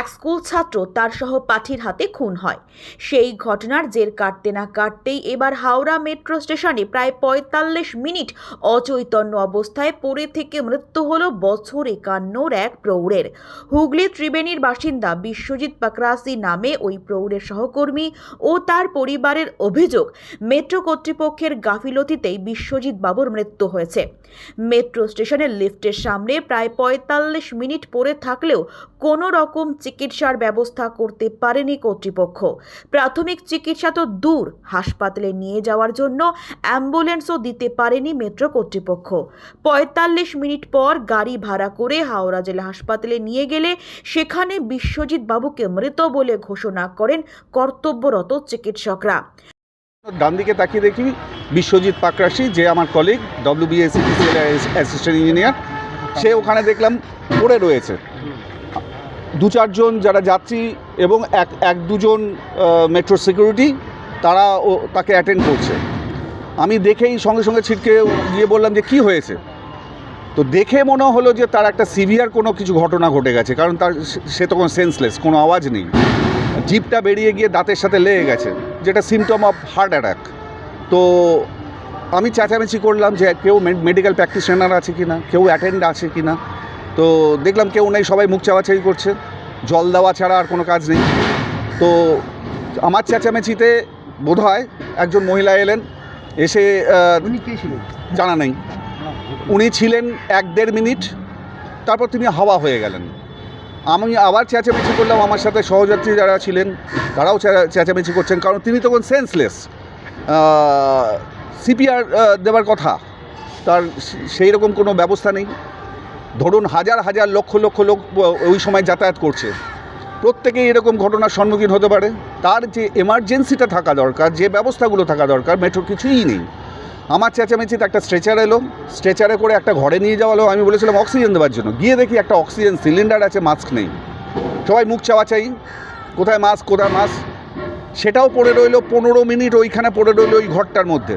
এক স্কুল ছাত্র তার সহপাঠীর হাতে খুন হয়। সেই ঘটনার জের কাটতে না কাটতেই এবার হাওড়া মেট্রো স্টেশনে প্রায় পঁয়তাল্লিশ মিনিট অচৈতন্য অবস্থায় পড়ে থেকে মৃত্যু হল বছর একান্নর এক প্রৌঢ়ের। হুগলি ত্রিবেণীর বাসিন্দা বিশ্বজিৎ পাকরাসি নামে ওই প্রৌঢ়ের সহকর্মী ও তার পরিবারের অভিযোগ, মেট্রো কর্তৃপক্ষের গাফিলতিতেই বিশ্বজিৎ বাবুর মৃত্যু হয়েছে। মেট্রো স্টেশনের লিফটের সামনে প্রায় পঁয়তাল্লিশ মিনিট পড়ে থাকলেও কোনো রকম চিকিৎসার ব্যবস্থা করতে পারেনি কর্তৃপক্ষ। প্রাথমিক চিকিৎসা তো দূর, হাসপাতালে নিয়ে যাওয়ার জন্য অ্যাম্বুলেন্সও দিতে পারেনি মেট্রো কর্তৃপক্ষ। পঁয়তাল্লিশ মিনিট পর গাড়ি ভাড়া করে হাওড়া জেলা হাসপাতালে নিয়ে গেলে সেখানে বিশ্বজিৎ বাবুকে মৃত বলে ঘোষণা করেন কর্তব্যরত চিকিৎসকরা। ডান দিকে তাকিয়ে দেখি বিশ্বজিৎ পাকরাশি, যে আমার কলিগ ডব্লিউবিএসসিপিসিএল অ্যাসিস্ট্যান্ট ইঞ্জিনিয়ার সে ওখানে দেখলাম পড়ে রয়েছে। দু চারজন যারা যাত্রী এবং এক এক দুজন মেট্রো সিকিউরিটি তারা ও, তাকে অ্যাটেন্ড করছে। আমি দেখেই সঙ্গে সঙ্গে ছিটকে গিয়ে বললাম যে, কি হয়েছে? তো দেখে মনে হলো যে, তার একটা সিভিয়ার কোনো কিছু ঘটনা ঘটে গেছে, কারণ তার সে- তখন সেন্সলেস কোনো আওয়াজ নেই। জিপটা বেরিয়ে গিয়ে দাঁতের সাথে লেগে গেছে, যেটা সিমটম অফ হার্ট অ্যাটাক তো আমি চেঁচামেচি করলাম যে, কেউ মেডিকেল প্র্যাকটিশনার আছে কি না কেউ অ্যাটেন্ড আছে কি না তো দেখলাম কেউ নেই সবাই মুখ চাওয়াচাই করছে। জল দেওয়া ছাড়া আর কোনো কাজ নেই। তো আমার চেঁচামেচিতে বোধ হয় একজন মহিলা এলেন এসে জানা নেই। উনি ছিলেন এক দেড় মিনিট তারপর তিনি হাওয়া হয়ে গেলেন। আমি আবার চেঁচামেচি করলাম আমার সাথে সহযাত্রী যারা ছিলেন তারাও চেঁচামেচি করছেন কারণ তিনি তখন সেন্সলেস সিপিআর দেওয়ার কথা। তার সেই রকম কোনো ব্যবস্থা নেই। ধরুন হাজার হাজার লক্ষ লক্ষ লোক ওই সময় যাতায়াত করছে। প্রত্যেকেই এরকম ঘটনার সম্মুখীন হতে পারে। তার যে এমার্জেন্সিটা থাকা দরকার, যে ব্যবস্থাগুলো থাকা দরকার মেট্রোর কিছুই নেই। আমার চেঁচামেচিতে একটা স্ট্রেচার এলো। স্ট্রেচারে করে একটা ঘরে নিয়ে যাওয়া হলো। আমি বলেছিলাম অক্সিজেন দেওয়ার জন্য। গিয়ে দেখি একটা অক্সিজেন সিলিন্ডার আছে মাস্ক নেই। সবাই মুখ চাওয়া চাই কোথায় মাস্ক কোথায় মাস্ক সেটাও পড়ে রইল পনেরো মিনিট, ওইখানে পড়ে রইল ওই ঘরটার মধ্যে।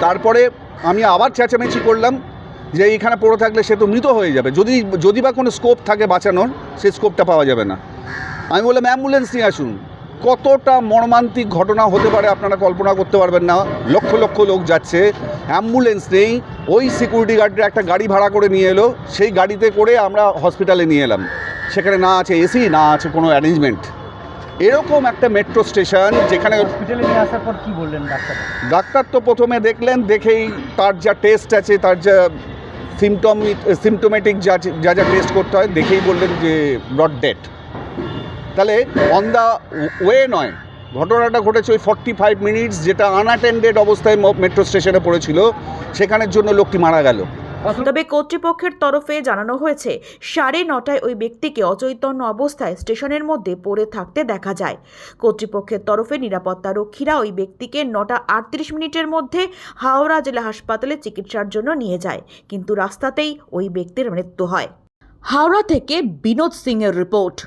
তারপরে আমি আবার চেঁচামেচি করলাম। যে এইখানে পড়ে থাকলে সে তো মৃত হয়ে যাবে। যদি যদি বা কোনো স্কোপ থাকে বাঁচানোর সেই স্কোপটা পাওয়া যাবে না। আমি বললাম অ্যাম্বুলেন্স নিয়ে আসুন। কতটা মর্মান্তিক ঘটনা হতে পারে আপনারা কল্পনা করতে পারবেন না। লক্ষ লক্ষ লোক যাচ্ছে অ্যাম্বুলেন্স নেই। ওই সিকিউরিটি গার্ডরা একটা গাড়ি ভাড়া করে নিয়ে এলো। সেই গাড়িতে করে আমরা হসপিটালে নিয়ে এলাম। সেখানে না আছে এসি না আছে কোনো অ্যারেঞ্জমেন্ট এরকম একটা মেট্রো স্টেশন যেখানে হসপিটালে নিয়ে আসার পর কি বললেন ডাক্তার? ডাক্তার তো প্রথমে দেখলেন দেখেই তার যা টেস্ট আছে তার যা সিমটম সিমটোমেটিক যা যা যা টেস্ট করতে হয়, দেখেই বললেন যে ব্রড ডেট তাহলে অন দ্য ওয়ে নয়, ঘটনাটা ঘটেছে ওই ফর্টি ফাইভ মিনিটস যেটা আনঅ্যাটেন্ডেড অবস্থায় মেট্রো স্টেশনে পড়েছিল, সেখানের জন্য লোকটি মারা গেল। তবে কর্তৃপক্ষের তরফে জানানো হয়েছে, সাড়ে নটায় ওই ব্যক্তিকে অচৈতন্য অবস্থায় স্টেশনের মধ্যে পড়ে থাকতে দেখা যায়। কর্তৃপক্ষের তরফে নিরাপত্তা রক্ষীরা ওই ব্যক্তিকে নটা আটত্রিশ মিনিটের মধ্যে হাওড়া জেলা হাসপাতালে চিকিৎসার জন্য নিয়ে যায়, কিন্তু রাস্তাতেই ওই ব্যক্তির মৃত্যু হয়। হাওড়া থেকে বিনোদ সিং এর রিপোর্ট।